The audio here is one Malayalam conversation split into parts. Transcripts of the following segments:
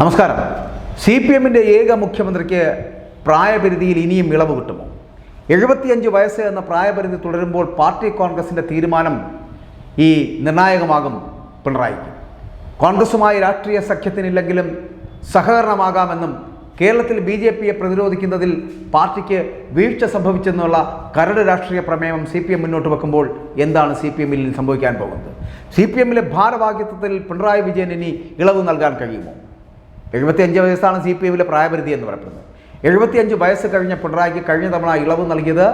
നമസ്കാരം. സി പി എമ്മിന്റെ ഏക മുഖ്യമന്ത്രിക്ക് പ്രായപരിധിയിൽ ഇനിയും ഇളവ് കിട്ടുമോ? എഴുപത്തിയഞ്ച് വയസ്സ് എന്ന പ്രായപരിധി തുടരുമ്പോൾ പാർട്ടി കോൺഗ്രസിന്റെ തീരുമാനം ഈ നിർണായകമാകും പിണറായിക്ക്. കോൺഗ്രസുമായി രാഷ്ട്രീയ സഖ്യത്തിനില്ലെങ്കിലും സഹകരണമാകാമെന്നും കേരളത്തിൽ ബി ജെ പിയെ പ്രതിരോധിക്കുന്നതിൽ പാർട്ടിക്ക് വീഴ്ച സംഭവിച്ചെന്നുള്ള കരട് രാഷ്ട്രീയ പ്രമേയം സി പി എം മുന്നോട്ട് വെക്കുമ്പോൾ എന്താണ് സി പി എമ്മിൽ സംഭവിക്കാൻ പോകുന്നത്? സി പി എമ്മിലെ ഭാരവാഹിത്വത്തിൽ പിണറായി വിജയൻ ഇനി ഇളവ് നൽകാൻ കഴിയുമോ? എഴുപത്തിയഞ്ച് വയസ്സാണ് സി പി എമ്മിലെ പ്രായപരിധി എന്ന് പറയപ്പെടുന്നത്. എഴുപത്തിയഞ്ച് വയസ്സ് കഴിഞ്ഞ പിണറായിക്ക് കഴിഞ്ഞ തവണ ഇളവ് നൽകിയത്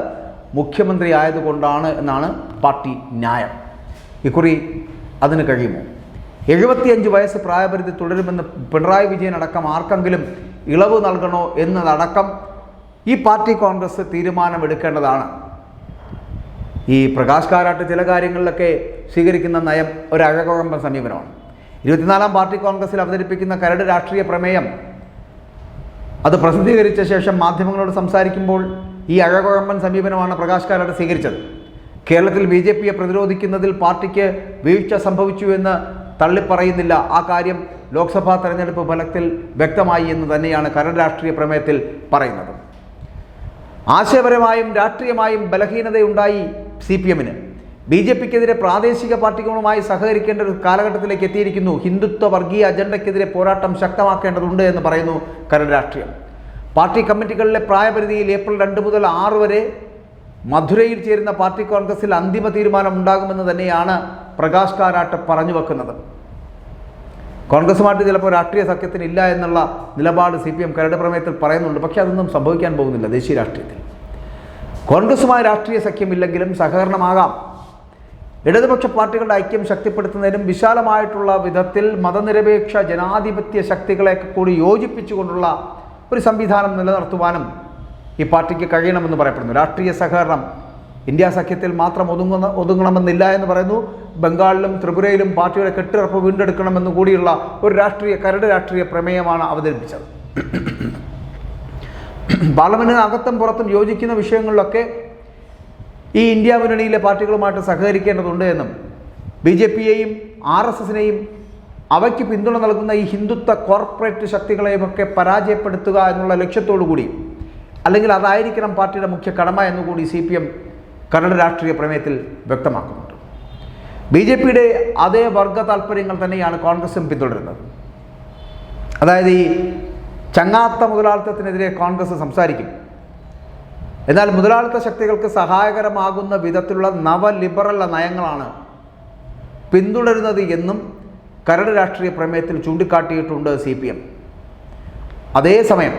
മുഖ്യമന്ത്രി ആയതുകൊണ്ടാണ് എന്നാണ് പാർട്ടി ന്യായം. ഇക്കുറി അതിന് കഴിയുമോ? എഴുപത്തിയഞ്ച് വയസ്സ് പ്രായപരിധി തുടരുമെന്ന് പിണറായി വിജയൻ അടക്കം ആർക്കെങ്കിലും ഇളവ് നൽകണോ എന്നതടക്കം ഈ പാർട്ടി കോൺഗ്രസ് തീരുമാനമെടുക്കേണ്ടതാണ്. ഈ പ്രകാശ് കാരാട്ട് ചില കാര്യങ്ങളിലൊക്കെ സ്വീകരിക്കുന്ന നയം ഒരു അഴകുഴമ്പൻ സമീപനമാണ്. ഇരുപത്തിനാലാം പാർട്ടി കോൺഗ്രസിൽ അവതരിപ്പിക്കുന്ന കരട് രാഷ്ട്രീയ പ്രമേയം. അത് പ്രസിദ്ധീകരിച്ച ശേഷം മാധ്യമങ്ങളോട് സംസാരിക്കുമ്പോൾ ഈ അഴകുഴമ്പൻ സമീപനമാണ് പ്രകാശ് കാരാട്ട് സ്വീകരിച്ചത്. കേരളത്തിൽ ബി ജെ പിയെ പ്രതിരോധിക്കുന്നതിൽ പാർട്ടിക്ക് വീഴ്ച സംഭവിച്ചു എന്ന് തള്ളിപ്പറയുന്നില്ല. ആ കാര്യം ലോക്സഭാ തെരഞ്ഞെടുപ്പ് ഫലത്തിൽ വ്യക്തമായി എന്ന് തന്നെയാണ് കരട് രാഷ്ട്രീയ പ്രമേയത്തിൽ പറയുന്നത്. ആശയപരമായും രാഷ്ട്രീയമായും ബലഹീനതയുണ്ടായി സി പി എമ്മിന്. ബി ജെ പിക്കെതിരെ പ്രാദേശിക പാർട്ടികളുമായി സഹകരിക്കേണ്ട ഒരു കാലഘട്ടത്തിലേക്ക് എത്തിയിരിക്കുന്നു. ഹിന്ദുത്വ വർഗീയ അജണ്ടയ്ക്കെതിരെ പോരാട്ടം ശക്തമാക്കേണ്ടതുണ്ട് എന്ന് പറയുന്നു കരട് രാഷ്ട്രീയം. പാർട്ടി കമ്മിറ്റികളിലെ പ്രായപരിധിയിൽ ഏപ്രിൽ രണ്ട് മുതൽ ആറ് വരെ മധുരയിൽ ചേരുന്ന പാർട്ടി കോൺഗ്രസിൽ അന്തിമ തീരുമാനം ഉണ്ടാകുമെന്ന് തന്നെയാണ് പ്രകാശ് കാരാട്ട് പറഞ്ഞു വെക്കുന്നത്. കോൺഗ്രസുമായിട്ട് ചിലപ്പോൾ രാഷ്ട്രീയ സഖ്യത്തിന് ഇല്ല എന്നുള്ള നിലപാട് സി പി എം കരട് പ്രമേയത്തിൽ പറയുന്നുണ്ട്. പക്ഷേ അതൊന്നും സംഭവിക്കാൻ പോകുന്നില്ല ദേശീയ രാഷ്ട്രീയത്തിൽ. കോൺഗ്രസുമായി രാഷ്ട്രീയ സഖ്യമില്ലെങ്കിലും സഹകരണമാകാം. ഇടതുപക്ഷ പാർട്ടികളുടെ ഐക്യം ശക്തിപ്പെടുത്തുന്നതിനും വിശാലമായിട്ടുള്ള വിധത്തിൽ മതനിരപേക്ഷ ജനാധിപത്യ ശക്തികളെ കൂടി യോജിപ്പിച്ചുകൊണ്ടുള്ള ഒരു സംവിധാനം നിലനിർത്തുവാനും ഈ പാർട്ടിക്ക് കഴിയണമെന്ന് പറയപ്പെടുന്നു. രാഷ്ട്രീയ സഹകരണം ഇന്ത്യ സഖ്യത്തിൽ മാത്രം ഒതുങ്ങുന്ന ഒതുങ്ങണമെന്നില്ല എന്ന് പറയുന്നു. ബംഗാളിലും ത്രിപുരയിലും പാർട്ടിയുടെ കെട്ടിറപ്പ് വീണ്ടെടുക്കണമെന്ന് കൂടിയുള്ള ഒരു രാഷ്ട്രീയ കരട് രാഷ്ട്രീയ പ്രമേയമാണ് അവതരിപ്പിച്ചത്. പാർലമെന്റിന് അകത്തും പുറത്തും യോജിക്കുന്ന വിഷയങ്ങളിലൊക്കെ ഈ ഇന്ത്യ മുന്നണിയിലെ പാർട്ടികളുമായിട്ട് സഹകരിക്കേണ്ടതുണ്ട് എന്നും ബി ജെ പിയെയും ആർ എസ് എസിനെയും അവയ്ക്ക് പിന്തുണ നൽകുന്ന ഈ ഹിന്ദുത്വ കോർപ്പറേറ്റ് ശക്തികളെയുമൊക്കെ പരാജയപ്പെടുത്തുക എന്നുള്ള ലക്ഷ്യത്തോടു കൂടി അല്ലെങ്കിൽ അതായിരിക്കണം പാർട്ടിയുടെ മുഖ്യ കടമ എന്നുകൂടി സി പി എം കന്നഡ രാഷ്ട്രീയ പ്രമേയത്തിൽ വ്യക്തമാക്കുന്നുണ്ട്. ബി ജെ പിയുടെ അതേ വർഗ താല്പര്യങ്ങൾ തന്നെയാണ് കോൺഗ്രസും പിന്തുടരുന്നത്. അതായത് ഈ ചങ്ങാത്ത മുതലാളിത്തത്തിനെതിരെ കോൺഗ്രസ് സംസാരിക്കും. എന്നാൽ മുതലാളിത്ത ശക്തികൾക്ക് സഹായകരമാകുന്ന വിധത്തിലുള്ള നവ ലിബറൽ നയങ്ങളാണ് പിന്തുടരുന്നത് എന്നും കരട് രാഷ്ട്രീയ പ്രമേയത്തിൽ ചൂണ്ടിക്കാട്ടിയിട്ടുണ്ട് സി പി എം അതേസമയം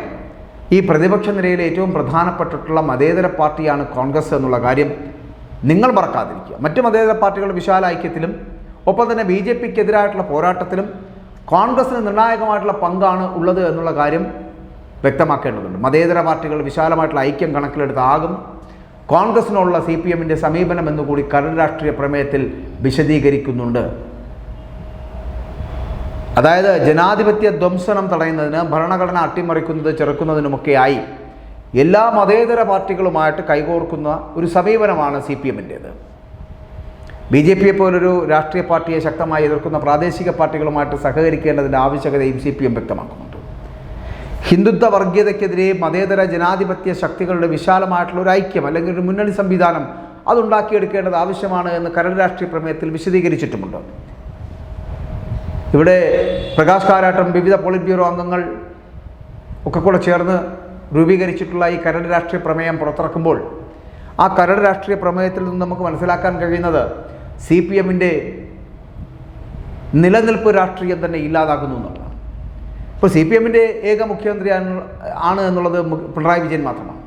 ഈ പ്രതിപക്ഷ നിരയിലെ ഏറ്റവും പ്രധാനപ്പെട്ടിട്ടുള്ള മതേതര പാർട്ടിയാണ് കോൺഗ്രസ് എന്നുള്ള കാര്യം നിങ്ങൾ മറക്കാതിരിക്കുക. മറ്റ് മതേതര പാർട്ടികളുടെ വിശാല ഐക്യത്തിലും ഒപ്പം തന്നെ ബി ജെ പിക്കെതിരായിട്ടുള്ള പോരാട്ടത്തിലും കോൺഗ്രസിന് നിർണായകമായിട്ടുള്ള പങ്കാണ് ഉള്ളത് എന്നുള്ള കാര്യം വ്യക്തമാക്കേണ്ടതുണ്ട്. മതേതര പാർട്ടികൾ വിശാലമായിട്ടുള്ള ഐക്യം കണക്കിലെടുത്താകും. കോൺഗ്രസിനുള്ള സി പി എമ്മിന്റെ സമീപനം എന്നുകൂടി കരട് രാഷ്ട്രീയ പ്രമേയത്തിൽ വിശദീകരിക്കുന്നുണ്ട്. അതായത് ജനാധിപത്യ ധ്വംസനം തടയുന്നതിന് ഭരണഘടന അട്ടിമറിക്കുന്നത് ചെറുക്കുന്നതിനുമൊക്കെയായി എല്ലാ മതേതര പാർട്ടികളുമായിട്ട് കൈകോർക്കുന്ന ഒരു സമീപനമാണ് സി പി എമ്മിന്റേത് ബി ജെ പിയെ പോലൊരു രാഷ്ട്രീയ പാർട്ടിയെ ശക്തമായി എതിർക്കുന്ന പ്രാദേശിക പാർട്ടികളുമായിട്ട് സഹകരിക്കേണ്ടതിന്റെ ആവശ്യകതയും സി പി എം വ്യക്തമാക്കുന്നുണ്ട് ഹിന്ദുത്വ വർഗീയതയ്ക്കെതിരെ മതേതര ജനാധിപത്യ ശക്തികളുടെ വിശാലമായിട്ടുള്ള ഒരു ഐക്യം അല്ലെങ്കിൽ ഒരു മുന്നണി സംവിധാനം അതുണ്ടാക്കിയെടുക്കേണ്ടത് ആവശ്യമാണ് എന്ന് കരട് രാഷ്ട്രീയ പ്രമേയത്തിൽ വിശദീകരിച്ചിട്ടുമുണ്ട്. ഇവിടെ പ്രകാശ് കാരാട്ടം വിവിധ പോളിറ്റ് ബ്യൂറോ അംഗങ്ങൾ ഒക്കെ കൂടെ ചേർന്ന് രൂപീകരിച്ചിട്ടുള്ള ഈ കരട് രാഷ്ട്രീയ പ്രമേയം പുറത്തിറക്കുമ്പോൾ ആ കരട് രാഷ്ട്രീയ പ്രമേയത്തിൽ നിന്ന് നമുക്ക് മനസ്സിലാക്കാൻ കഴിയുന്നത് സി പി എമ്മിന്റെ നിലനിൽപ്പ് രാഷ്ട്രീയം തന്നെ ഇല്ലാതാകുന്നു എന്നുള്ളതാണ് ഇപ്പോൾ സി പി എമ്മിന്റെ ഏക മുഖ്യമന്ത്രി ആണ്- എന്നുള്ളത് പിണറായി വിജയൻ മാത്രമാണ്.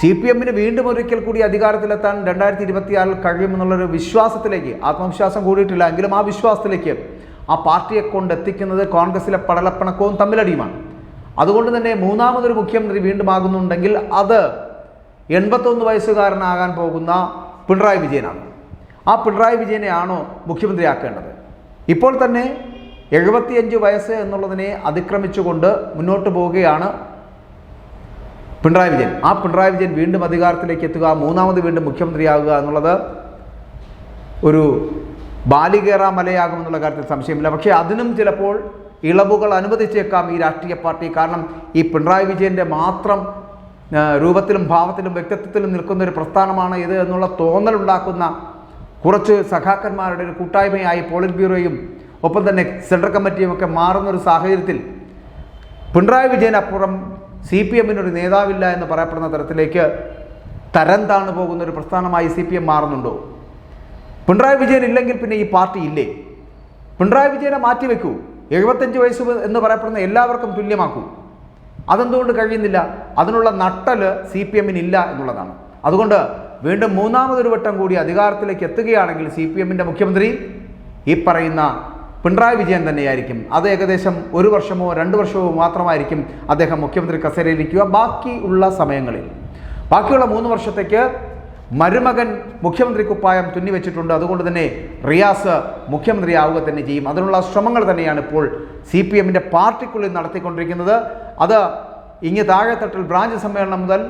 സി പി എമ്മിന് വീണ്ടും ഒരിക്കൽ കൂടി അധികാരത്തിലെത്താൻ രണ്ടായിരത്തി ഇരുപത്തിയാറിൽ കഴിയുമെന്നുള്ളൊരു വിശ്വാസത്തിലേക്ക് ആത്മവിശ്വാസം കൂടിയിട്ടില്ല എങ്കിലും ആ വിശ്വാസത്തിലേക്ക് ആ പാർട്ടിയെ കൊണ്ട് എത്തിക്കുന്നത് കോൺഗ്രസിലെ പടലപ്പണക്കവും തമ്മിലടിയുമാണ്. അതുകൊണ്ട് തന്നെ മൂന്നാമതൊരു മുഖ്യമന്ത്രി വീണ്ടും ആകുന്നുണ്ടെങ്കിൽ അത് എൺപത്തൊന്ന് വയസ്സുകാരനാകാൻ പോകുന്ന പിണറായി വിജയനാണ്. ആ പിണറായി വിജയനെയാണോ മുഖ്യമന്ത്രിയാക്കേണ്ടത്? ഇപ്പോൾ തന്നെ എഴുപത്തിയഞ്ച് വയസ്സ് എന്നുള്ളതിനെ അതിക്രമിച്ചുകൊണ്ട് മുന്നോട്ട് പോവുകയാണ് പിണറായി വിജയൻ. ആ പിണറായി വിജയൻ വീണ്ടും അധികാരത്തിലേക്ക് എത്തുക മൂന്നാമത് വീണ്ടും മുഖ്യമന്ത്രിയാകുക എന്നുള്ളത് ഒരു ബാലികേറ മലയാകുമെന്നുള്ള കാര്യത്തിൽ സംശയമില്ല. പക്ഷേ അതിനും ചിലപ്പോൾ ഇളവുകൾ അനുവദിച്ചേക്കാം ഈ രാഷ്ട്രീയ പാർട്ടി. കാരണം ഈ പിണറായി വിജയന്റെ മാത്രം രൂപത്തിലും ഭാവത്തിലും വ്യക്തിത്വത്തിലും നിൽക്കുന്ന ഒരു പ്രസ്ഥാനമാണ് ഇത് എന്നുള്ള തോന്നലുണ്ടാക്കുന്ന കുറച്ച് സഖാക്കന്മാരുടെ ഒരു കൂട്ടായ്മയായി പോളിറ്റ് ബ്യൂറോയും ഒപ്പം തന്നെ സെൻട്രൽ കമ്മിറ്റിയും ഒക്കെ മാറുന്ന ഒരു സാഹചര്യത്തിൽ പിണറായി വിജയനപ്പുറം സി പി എമ്മിനൊരു നേതാവില്ല എന്ന് പറയപ്പെടുന്ന തരത്തിലേക്ക് തരം താണു പോകുന്ന ഒരു പ്രസ്ഥാനമായി സി പി എം മാറുന്നുണ്ടോ? പിണറായി വിജയൻ ഇല്ലെങ്കിൽ പിന്നെ ഈ പാർട്ടി ഇല്ലേ? പിണറായി വിജയനെ മാറ്റിവെക്കൂ. എഴുപത്തഞ്ച് വയസ്സ് എന്ന് പറയപ്പെടുന്ന എല്ലാവർക്കും തുല്യമാക്കൂ. അതെന്തുകൊണ്ട് കഴിയുന്നില്ല? അതിനുള്ള നട്ടൽ സി പി എമ്മിന് ഇല്ല എന്നുള്ളതാണ്. അതുകൊണ്ട് വീണ്ടും മൂന്നാമതൊരു വട്ടം കൂടി അധികാരത്തിലേക്ക് എത്തുകയാണെങ്കിൽ സി പി എമ്മിന്റെ മുഖ്യമന്ത്രി ഈ പറയുന്ന പിണറായി വിജയൻ തന്നെയായിരിക്കും. അത് ഏകദേശം ഒരു വർഷമോ രണ്ട് വർഷമോ മാത്രമായിരിക്കും അദ്ദേഹം മുഖ്യമന്ത്രി കസേരയിലിരിക്കുക ബാക്കി ഉള്ള സമയങ്ങളിൽ. ബാക്കിയുള്ള മൂന്ന് വർഷത്തേക്ക് മരുമകൻ മുഖ്യമന്ത്രി കുപ്പായം തുന്നി വെച്ചിട്ടുണ്ട്. അതുകൊണ്ട് തന്നെ റിയാസ് മുഖ്യമന്ത്രിയാവുക തന്നെ ചെയ്യും. അതിനുള്ള ശ്രമങ്ങൾ തന്നെയാണ് ഇപ്പോൾ സി പി എമ്മിന്റെ പാർട്ടിക്കുള്ളിൽ നടത്തിക്കൊണ്ടിരിക്കുന്നത്. അത് ഇങ്ങ് താഴെത്തട്ടിൽ ബ്രാഞ്ച് സമ്മേളനം മുതൽ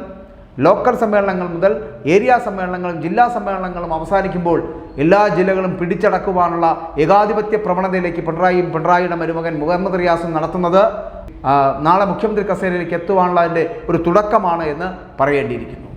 ലോക്കൽ സമ്മേളനങ്ങൾ മുതൽ ഏരിയ സമ്മേളനങ്ങളും ജില്ലാ സമ്മേളനങ്ങളും അവസാനിക്കുമ്പോൾ എല്ലാ ജില്ലകളും പിടിച്ചടക്കുവാനുള്ള ഏകാധിപത്യ പ്രവണതയിലേക്ക് പിണറായിയും പിണറായിയുടെ മരുമകൻ മുഹമ്മദ് റിയാസും നടത്തുന്നത് നാളെ മുഖ്യമന്ത്രി കസേരയിലേക്ക് എത്തുവാനുള്ള അതിന്റെ ഒരു തുടക്കമാണ് എന്ന് പറയേണ്ടിയിരിക്കുന്നു.